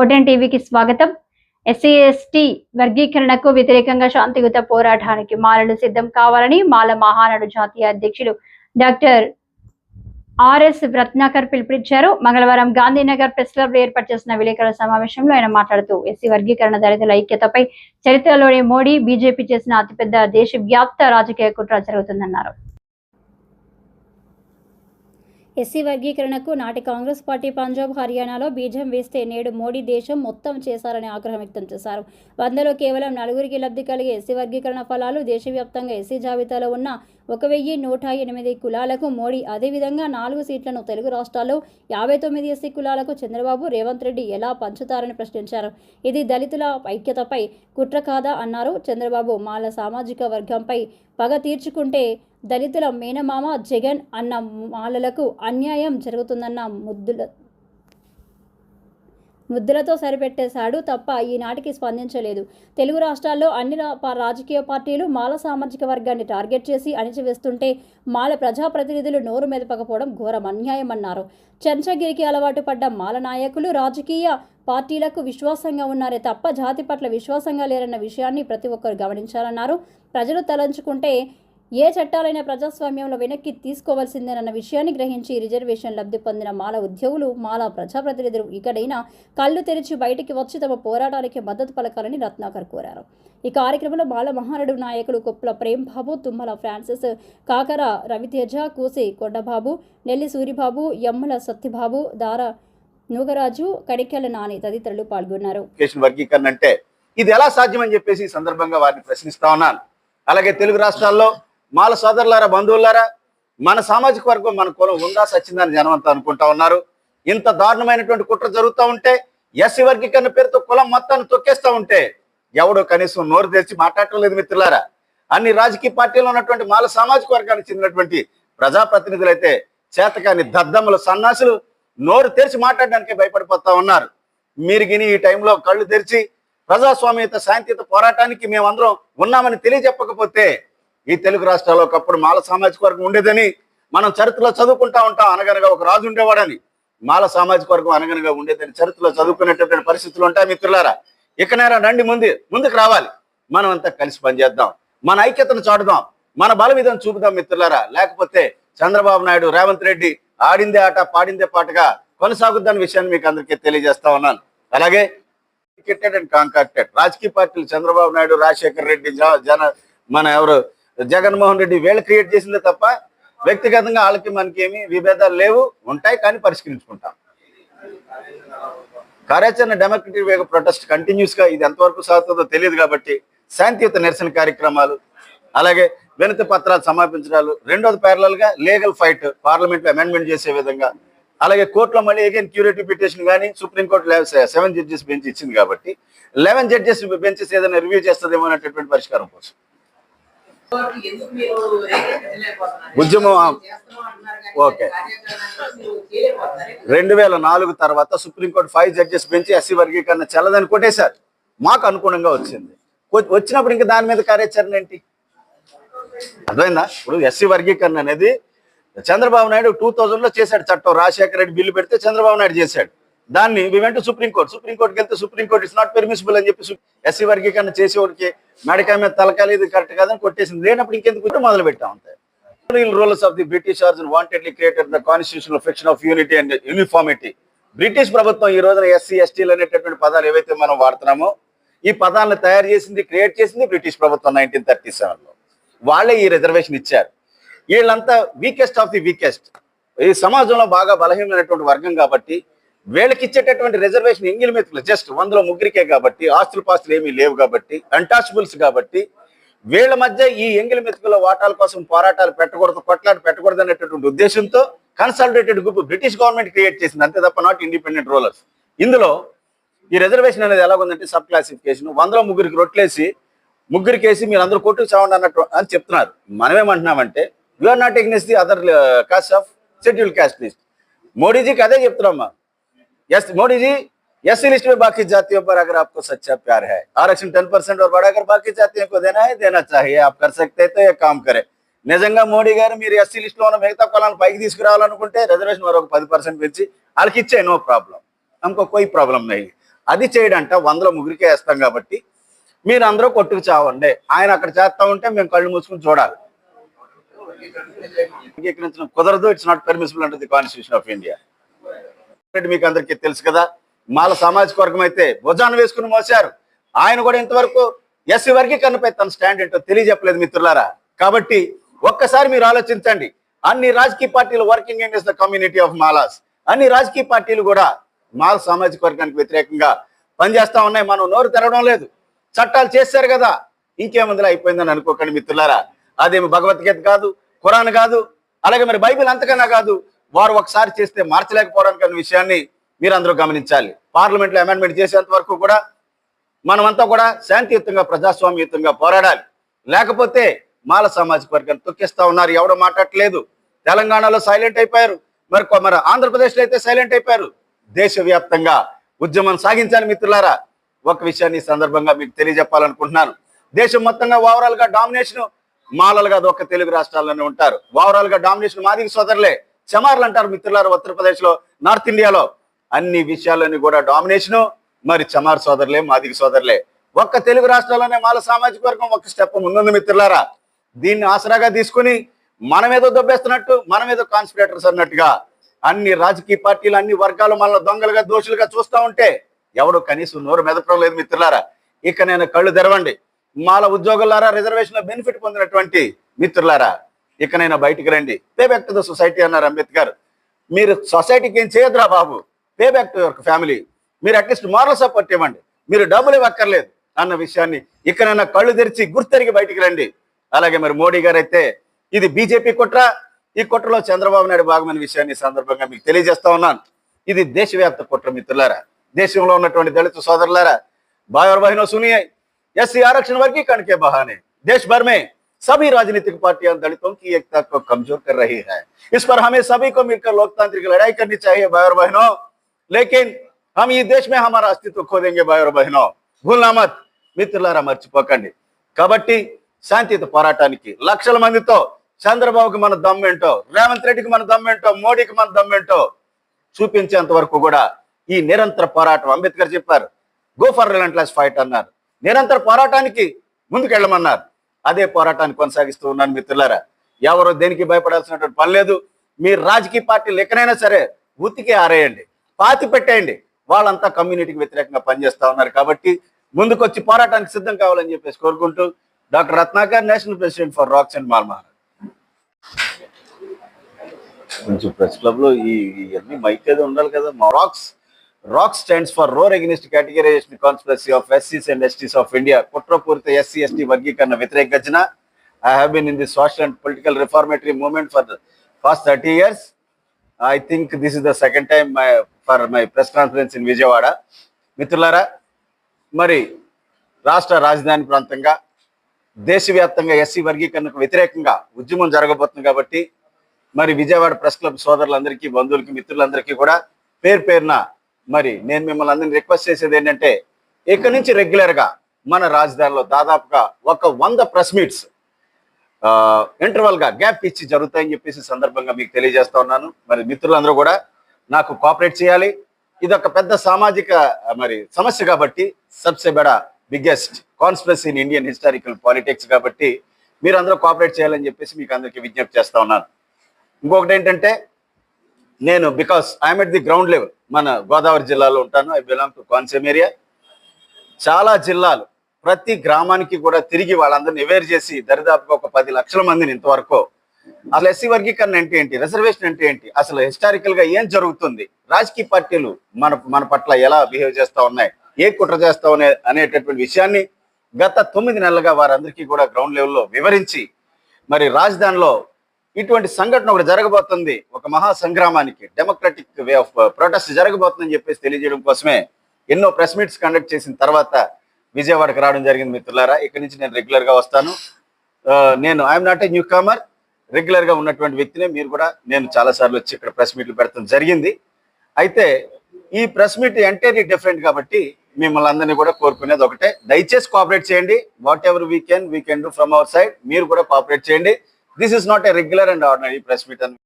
ఓటెన్ టీవీకి స్వాగతం. SC ST వర్గీకరణకు వ్యతిరేకంగా శాంతియుత పోరాటానికి మాలలు సిద్ధం కావాలని మాల మహానాడు జాతీయ అధ్యక్షులు డాక్టర్ ఆర్ఎస్ రత్నాకర్ పిలుపునిచ్చారు. మంగళవారం గాంధీనగర్ ప్రెస్ క్లబ్లో ఏర్పాటు చేసిన విలేకరుల సమావేశంలో ఆయన మాట్లాడుతూ ఎస్సీ వర్గీకరణ దళితుల ఐక్యతపై చరిత్రలోని మోడీ బీజేపీ చేసిన అతిపెద్ద దేశవ్యాప్త రాజకీయ కుట్ర జరుగుతుందన్నారు. ఎస్సీ వర్గీకరణకు నాటి కాంగ్రెస్ పార్టీ పంజాబ్ హర్యానాలో బీజం వేస్తే నేడు మోడీ దేశం మొత్తం చేశారని ఆగ్రహం వ్యక్తం చేశారు. వందలో కేవలం నలుగురికి లబ్ధి కలిగే ఎస్సీ వర్గీకరణ ఫలాలు దేశవ్యాప్తంగా ఎస్సీ జాబితాలో ఉన్న ఒక వెయ్యి నూట ఎనిమిది కులాలకు మోడీ అదేవిధంగా నాలుగు సీట్లను తెలుగు రాష్ట్రాల్లో యాభై తొమ్మిది ఎస్సీ కులాలకు చంద్రబాబు రేవంత్ రెడ్డి ఎలా పంచుతారని ప్రశ్నించారు. ఇది దళితుల ఐక్యతపై కుట్ర కాదా అన్నారు. చంద్రబాబు మాల సామాజిక వర్గంపై పగ తీర్చుకుంటే దళితుల మేనమామ జగన్ అన్న మాలలకు అన్యాయం జరుగుతుందన్న ముద్దుల ముద్దులతో సరిపెట్టేశాడు తప్ప ఈనాటికి స్పందించలేదు. తెలుగు రాష్ట్రాల్లో అన్ని రాజకీయ పార్టీలు మాల సామాజిక వర్గాన్ని టార్గెట్ చేసి అణిచివేస్తుంటే మాల ప్రజాప్రతినిధులు నోరు మెదపకపోవడం ఘోరం అన్యాయమన్నారు. చంచగిరికి అలవాటు పడ్డ మాల నాయకులు రాజకీయ పార్టీలకు విశ్వాసంగా ఉన్నారే తప్ప జాతి పట్ల విశ్వాసంగా లేరన్న విషయాన్ని ప్రతి ఒక్కరు గమనించాలన్నారు. ప్రజలు తలంచుకుంటే ఏ చట్టాలైనా ప్రజాస్వామ్యంలో వెనక్కి తీసుకోవాల్సిందేనన్న విషయాన్ని గ్రహించి రిజర్వేషన్ లబ్ధి పొందిన మాల ఉద్యోగులు మాల ప్రజాప్రతినిధులు ఇక్కడైనా కళ్ళు తెరిచి బయటికి వచ్చి తమ పోరాటానికి మద్దతు పలకాలని రత్నాకర్ కోరారు. ఈ కార్యక్రమంలో మాల మహానడు నాయకులు కొప్పుల ప్రేమ్ బాబు తుమ్మల ఫ్రాన్సిస్ కాకర రవితేజ కూసి కొండబాబు నెల్లి సూరిబాబు యమ్మల సత్యబాబు దార నూగరాజు కడికెల నాని తదితరులు పాల్గొన్నారు. వర్గీకరణ అంటే ఇది ఎలా సాధ్యమని చెప్పేసి ఈ సందర్భంగా వారిని ప్రశ్నిస్తా ఉన్నాను. అలాగే తెలుగు రాష్ట్రాల్లో మాల సోదరులారా బంధువులారా మన సామాజిక వర్గం మన కులం ఉందా సచ్చిందని జనమంతా అనుకుంటా ఉన్నారు. ఇంత దారుణమైనటువంటి కుట్ర జరుగుతూ ఉంటే ఎస్సీ వర్గీకరణ పేరుతో కులం మొత్తాన్ని తొక్కేస్తూ ఉంటే ఎవడో కనీసం నోరు తెరిచి మాట్లాడటం లేదు మిత్రులారా. అన్ని రాజకీయ పార్టీలు ఉన్నటువంటి మాల సామాజిక వర్గానికి చెందినటువంటి ప్రజాప్రతినిధులైతే చేతకాని దద్దమ్మల సన్నాసులు నోరు తెరిచి మాట్లాడడానికి భయపడిపోతా ఉన్నారు. మీరు గిని ఈ టైంలో కళ్ళు తెరిచి ప్రజాస్వామ్యత శాంతియుత పోరాటానికి మేమందరం ఉన్నామని తెలియజెప్పకపోతే ఈ తెలుగు రాష్ట్రాల్లో ఒకప్పుడు మాల సామాజిక వర్గం ఉండేదని మనం చరిత్రలో చదువుకుంటా ఉంటాం. అనగనగా ఒక రాజు ఉండేవాడని మాల సామాజిక వర్గం అనగనగా ఉండేదని చరిత్రలో చదువుకునేటటువంటి పరిస్థితులు ఉంటాయి మిత్రులారా. ఇకనైనా రండి ముందు ముందుకు రావాలి. మనం అంతా కలిసి పనిచేద్దాం. మన ఐక్యతను చాటుదాం. మన బలవిధం చూపుదాం మిత్రులారా. లేకపోతే చంద్రబాబు నాయుడు రేవంత్ రెడ్డి ఆడిందే ఆట పాడిందే పాటగా కొనసాగుద్దని విషయాన్ని మీకు అందరికీ తెలియజేస్తా ఉన్నాను. అలాగే టికెటెడ్ అండ్ కాంకాక్టెడ్ రాజకీయ పార్టీలు చంద్రబాబు నాయుడు రాజశేఖర్ రెడ్డి జన మన ఎవరు జగన్మోహన్ రెడ్డి వీళ్ళు క్రియేట్ చేసిందే తప్ప వ్యక్తిగతంగా వాళ్ళకి మనకి ఏమి విభేదాలు లేవు ఉంటాయి కానీ పరిష్కరించుకుంటాం. కార్యాచరణ డెమోక్రటిక్ వేగ ప్రొటెస్ట్ కంటిన్యూస్గా ఇది ఎంతవరకు సాగుతుందో తెలియదు కాబట్టి శాంతియుత నిరసన కార్యక్రమాలు అలాగే వినతి పత్రాలు సమర్పించడాలు రెండోది ప్యారలల్గా లీగల్ ఫైట్ పార్లమెంట్లో అమెండ్మెంట్ చేసే విధంగా అలాగే కోర్టులో మళ్ళీ అగైన్ క్యూరేటివ్ పిటిషన్ కానీ supreme court seven judges bench ఇచ్చింది కాబట్టి లెవెన్ జడ్జెస్ బెంచెస్ ఏదైనా రివ్యూ చేస్తుందేమో అనేటటువంటి పరిష్కారం కోసం. ఉద్యమం, ఓకే. రెండు వేల నాలుగు తర్వాత supreme court five judges bench SC వర్గీకరణ చెల్లదని కొట్టేశారు. మాకు అనుగుణంగా వచ్చింది. వచ్చినప్పుడు ఇంకా దాని మీద కార్యాచరణ ఏంటి? అర్థమైందా? ఇప్పుడు ఎస్సీ వర్గీకరణ అనేది చంద్రబాబు నాయుడు టూ థౌజండ్లో చేశాడు చట్టం. రాజశేఖర రెడ్డి బిల్లు పెడితే చంద్రబాబు నాయుడు చేశాడు. దాన్ని వి సుప్రీంకోర్టు సుప్రీంకోర్టుకి వెళ్తే సుప్రీంకోర్టు ఇట్స్ నాట్ పెర్మిసిబుల్ అని చెప్పి ఎస్సీ వర్గీకరణ చేసేవాడికి మెడకాయ మీద తలకాలి ఇది కరెక్ట్ కాదని కొట్టేసింది. లేనప్పుడు ఇంకెందుకు మొదలు పెట్టా ఉంటాయి rules of the British wantedly created the constitutional fiction of unity and uniformity British ప్రభుత్వం ఈ రోజున ఎస్సీ ఎస్టీలు అనేటటువంటి పదాలు ఏవైతే మనం వాడుతున్నామో ఈ పదాలను తయారు చేసింది క్రియేట్ చేసింది బ్రిటిష్ ప్రభుత్వం నైన్టీన్ థర్టీ లో. వాళ్ళే ఈ రిజర్వేషన్ ఇచ్చారు. వీళ్ళంతా వీకెస్ట్ ఆఫ్ ది వీకెస్ట్ ఈ సమాజంలో బాగా బలహీనమైనటువంటి వర్గం కాబట్టి వీళ్ళకి ఇచ్చేటటువంటి రిజర్వేషన్ ఎంగిల్ మెతుకులు జస్ట్ వందలో ముగ్గురికే కాబట్టి ఆస్తులు పాస్తులు ఏమీ లేవు కాబట్టి అన్టాచబుల్స్ కాబట్టి వీళ్ళ మధ్య ఈ ఎంగిలి మెతుకుల వాటాల కోసం పోరాటాలు పెట్టకూడదు కొట్లాట పెట్టకూడదు అనేటటువంటి ఉద్దేశంతో consolidated group British government create చేసింది. అంతే తప్ప నాట్ ఇండిపెండెంట్ రూలర్స్ ఇందులో ఈ రిజర్వేషన్ అనేది ఎలాగుందంటే సబ్ క్లాసిఫికేషన్ వందలో ముగ్గురికి రొట్లేసి ముగ్గురికి వేసి మీరు అందరూ కొట్టుకు చావండి అన్నట్టు అని చెప్తున్నారు. మనమేమంటున్నామంటే are not against the other caste of scheduled caste list మోడీజీకి అదే చెప్తున్నామ్మా yes Modi ji SC list में बाकी जातियों पर अगर आपको सच्चा प्यार है आरक्षण टेन परसेंट और बढ़ाकर बाकी जातियों को देना है देना चाहिए आप कर सकते हैं तो ये काम करें నిజంగా మోడీ గారు మీరు ఎస్సీ లిస్ట్ లో ఉన్న మిగతా కులాలను పైకి తీసుకురావాలనుకుంటే రిజర్వేషన్ మరొక పది పర్సెంట్ పెంచి వాళ్ళకి ఇచ్చే నో ప్రాబ్లం हमको कोई प्रॉब्लम नहीं అది చేయడంట వందల ముగ్గురికే వేస్తాం కాబట్టి మీరు అందరూ కొట్టుకు చావండి ఆయన అక్కడ చేస్తా ఉంటే మేము కళ్ళు మూసుకుని చూడాలి అంగీకరించడం కుదరదు it's not permissible under the constitution of India మీకు అందరికీ తెలుసు కదా? మాల సామాజిక వర్గం అయితే భుజాన్ని వేసుకుని మోసారు ఆయన కూడా ఇంతవరకు ఎస్సీ వర్గీకరణపై తన స్టాండ్ ఏంటో తెలియజెప్పలేదు మిత్రులారా. కాబట్టి ఒక్కసారి మీరు ఆలోచించండి. అన్ని రాజకీయ పార్టీలు working in the community of Malas. అన్ని రాజకీయ పార్టీలు కూడా మాల సామాజిక వర్గానికి వ్యతిరేకంగా పనిచేస్తా ఉన్నాయి. మనం నోరు తెరవడం లేదు. చట్టాలు చేశారు కదా. ఇంకేముందిలా అయిపోయిందని అనుకోకండి మిత్రులారా. అదేమి భగవద్గీత కాదు ఖురాన్ కాదు అలాగే మరి బైబిల్ అంతకన్నా కాదు. వారు ఒకసారి చేస్తే మార్చలేకపోవడానికి అనే విషయాన్ని మీరందరూ గమనించాలి. పార్లమెంట్లో అమెండ్మెంట్ చేసేంత వరకు కూడా మనమంతా కూడా శాంతియుతంగా ప్రజాస్వామ్యయుతంగా పోరాడాలి. లేకపోతే మాల సామాజిక వర్గాన్ని తొక్కిస్తా ఉన్నారు. ఎవడో మాట్లాడలేదు తెలంగాణలో సైలెంట్ అయిపోయారు. మరి మరి ఆంధ్రప్రదేశ్లో అయితే సైలెంట్ అయిపోయారు. దేశవ్యాప్తంగా ఉద్యమం సాగించాలి మిత్రులారా. ఒక విషయాన్ని సందర్భంగా మీకు తెలియజెప్పాలనుకుంటున్నాను. దేశం మొత్తంగా ఓవరాల్గా డామినేషన్ మాలలుగా అది ఒక్క తెలుగు రాష్ట్రాల్లోనే ఉంటారు. ఓవరాల్గా డామినేషన్ మాదిగ సోదరులే. చమార్లు అంటారు మిత్రులారా ఉత్తరప్రదేశ్లో నార్త్ ఇండియాలో. అన్ని విషయాల్లోని కూడా డామినేషను. మరి చమార్ సోదరులే మాదిగ సోదరులే. ఒక్క తెలుగు రాష్ట్రాల్లోనే మాల సామాజిక వర్గం ఒక స్టెప్ ముందుంది మిత్రులారా. దీన్ని ఆసరాగా తీసుకుని మనమేదో దొబ్బేస్తున్నట్టు మనమేదో కాన్స్పిరేటర్స్ అన్నట్టుగా అన్ని రాజకీయ పార్టీలు అన్ని వర్గాలు మనల్ని దొంగలుగా దోషులుగా చూస్తా ఉంటే ఎవడు కనీసం నోరు మెదపడం లేదు మిత్రులారా. ఇక నేను కళ్ళు తెరవండి. మాల ఉద్యోగులారా రిజర్వేషన్లో బెనిఫిట్ పొందినటువంటి మిత్రులారా. ఇకనైనా బయటికి రండి. Pay back to the society అన్నారు అంబేద్కర్. మీరు సొసైటీకి ఏం చేయదురా బాబు? Pay back to your family మీరు అట్లీస్ట్ మారల్ సపోర్ట్ ఇవ్వండి. మీరు డబ్బులు ఇవ్వక్కర్లేదు అన్న విషయాన్ని ఇకనైనా కళ్ళు తెరిచి గుర్తెరిగి బయటికి రండి. అలాగే మరి మోడీ గారు అయితే ఇది బీజేపీ కుట్ర ఈ కుట్రలో చంద్రబాబు నాయుడు భాగమైన విషయాన్ని సందర్భంగా మీకు తెలియజేస్తా ఉన్నాను. ఇది దేశవ్యాప్త కుట్ర మిత్రులారా. దేశంలో ఉన్నటువంటి దళిత సోదరులారా బాయోర్ బహినో సునియాయి ఎస్సీ ఆరక్షణ వరకు కణకే బహానే. దేశ్ భర్మే सभी राजनीतिक पार्टियां दलितों की एकता को कमजोर कर रही है इस पर हमें सभी को मिलकर लोकतांत्रिक लड़ाई करनी चाहिए भाई और बहनों लेकिन हम ये देश में हमारा अस्तित्व खो देंगे भाई और बहनों భూల్నా మత్ మిత్రులారా మర్చిపోకండి కాబట్టి శాంతియుత పోరాటానికి లక్షల మందితో చంద్రబాబుకి మన దమ్మేంటో రేవంత్ రెడ్డికి మన దమ్మేంటో మోడీకి మన దమ్మేంటో చూపించేంత వరకు కూడా ఈ నిరంతర పోరాటం అంబేద్కర్ చెప్పారు గో ఫర్ రిలంట్లెస్ ఫైట్ అన్నారు నిరంతర పోరాటానికి ముందుకెళ్ళమన్నారు అదే పోరాటాన్ని కొనసాగిస్తూ ఉన్నాను మిత్రులారా. ఎవరు దేనికి భయపడాల్సినటువంటి పని లేదు. మీరు రాజకీయ పార్టీలు ఎక్కడైనా సరే ఉతికి ఆరేయండి. పాతి పెట్టేయండి. వాళ్ళంతా కమ్యూనిటీకి వ్యతిరేకంగా పనిచేస్తూ ఉన్నారు కాబట్టి ముందుకొచ్చి పోరాటానికి సిద్ధం కావాలని చెప్పేసి కోరుకుంటూ doctor Ratnakar national president for rocks and మాల్మహార్ కొంచెం ప్రెస్ క్లబ్లో ఈ ఇవన్నీ మైక్ ఏదో ఉండాలి కదా. మా rocks rock stands for roar against categorization conspiracy of ఎస్సీస్ and STs of India కుట్రపూరిత ఎస్సీ ఎస్టీ వర్గీకరణ వ్యతిరేక గజన I have been in the social and political reformatory movement for past thirty years I think this is the second time my for my press conference in Vijayawada మిత్రులారా మరి రాష్ట్ర రాజధాని ప్రాంతంగా దేశవ్యాప్తంగా SC వర్గీకరణకు వ్యతిరేకంగా ఉద్యమం జరగబోతుంది కాబట్టి మరి విజయవాడ ప్రెస్ క్లబ్ సోదరులందరికీ బంధువులకి మిత్రులందరికీ కూడా పేరు పేరున మరి నేను మిమ్మల్ని అందరినీ రిక్వెస్ట్ చేసేది ఏంటంటే ఇక్కడి నుంచి రెగ్యులర్గా మన రాజధానిలో దాదాపుగా ఒక వంద ప్రెస్ మీట్స్ ఇంటర్వల్గా గ్యాప్ ఇచ్చి జరుగుతాయని చెప్పేసి సందర్భంగా మీకు తెలియజేస్తా ఉన్నాను. మరి మిత్రులందరూ కూడా నాకు కోఆపరేట్ చేయాలి. ఇది ఒక పెద్ద సామాజిక మరి సమస్య కాబట్టి సబ్సే బడా biggest conspiracy in Indian historical politics కాబట్టి మీరు అందరూ కోఆపరేట్ చేయాలని చెప్పేసి మీకు అందరికీ విజ్ఞప్తి చేస్తా ఉన్నాను. ఇంకొకటి ఏంటంటే నేను because I'm at the ground level మన గోదావరి జిల్లాలో ఉంటాను. I belong to Konaseema area చాలా జిల్లాలు ప్రతి గ్రామానికి కూడా తిరిగి వాళ్ళందరిని అవేర్ చేసి దరిదాపుగా ఒక పది లక్షల మందిని ఇంతవరకు. అసలు ఎస్సీ వర్గీకరణ అంటే ఏంటి? రిజర్వేషన్ అంటే ఏంటి? అసలు హిస్టారికల్గా ఏం జరుగుతుంది? రాజకీయ పార్టీలు మన మన పట్ల ఎలా బిహేవ్ చేస్తా ఉన్నాయి? ఏ కుట్ర చేస్తా ఉన్నాయి అనేటటువంటి విషయాన్ని గత తొమ్మిది నెలలుగా వారందరికీ కూడా గ్రౌండ్ లెవెల్లో వివరించి మరి రాజధానిలో ఇటువంటి సంఘటన ఒకటి జరగబోతుంది. ఒక మహా సంగ్రామానికి డెమోక్రటిక్ వే ఆఫ్ ప్రొటెస్ట్ జరగబోతుందని చెప్పేసి తెలియజేయడం కోసమే ఎన్నో ప్రెస్ మీట్స్ కండక్ట్ చేసిన తర్వాత విజయవాడకి రావడం జరిగింది మిత్రులారా. ఇక్కడి నుంచి నేను రెగ్యులర్గా వస్తాను. Uh, నేను I'm not a newcomer రెగ్యులర్గా ఉన్నటువంటి వ్యక్తినే మీరు కూడా నేను చాలా సార్లు వచ్చి ఇక్కడ ప్రెస్ మీట్లు పెడతాం జరిగింది. అయితే ఈ ప్రెస్ మీట్ ఎంటైర్లీ డిఫరెంట్ కాబట్టి మిమ్మల్ని అందరినీ కూడా కోరుకునేది ఒకటే. దయచేసి కోఆపరేట్ చేయండి. Whatever we can we can do from our side మీరు కూడా కోఆపరేట్ చేయండి. This is not a regular and ordinary press meeting.